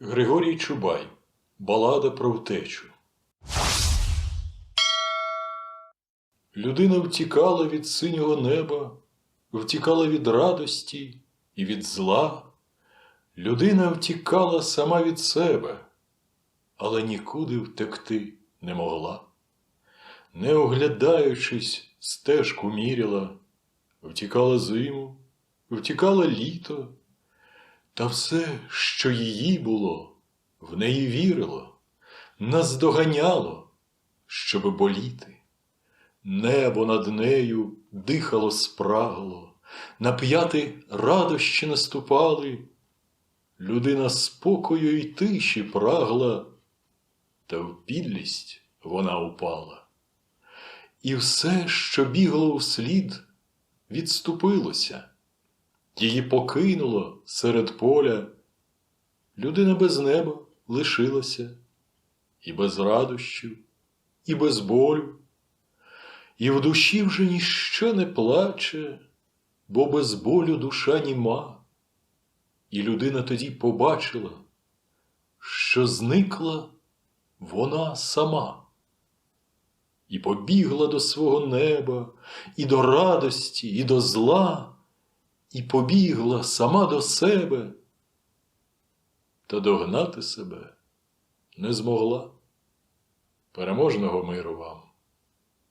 Григорій Чубай. Балада про втечу. Людина втікала від синього неба, втікала від радості і від зла. Людина втікала сама від себе, але нікуди втекти не могла. Не оглядаючись, стежку міряла, втікала зиму, втікала літо, та все, що її було, в неї вірило, наздоганяло, щоби боліти. Небо над нею дихало спрагло, на п'яти радощі наступали. Людина спокою й тиші прагла, та в підлість вона упала. І все, що бігло услід, відступилося, її покинуло серед поля. Людина без неба лишилася, і без радощів, і без болю, і в душі вже ніщо не плаче, бо без болю душа німа. І людина тоді побачила, що зникла вона сама, і побігла до свого неба, і до радості, і до зла, і побігла сама до себе, та догнати себе не змогла. Переможного миру вам!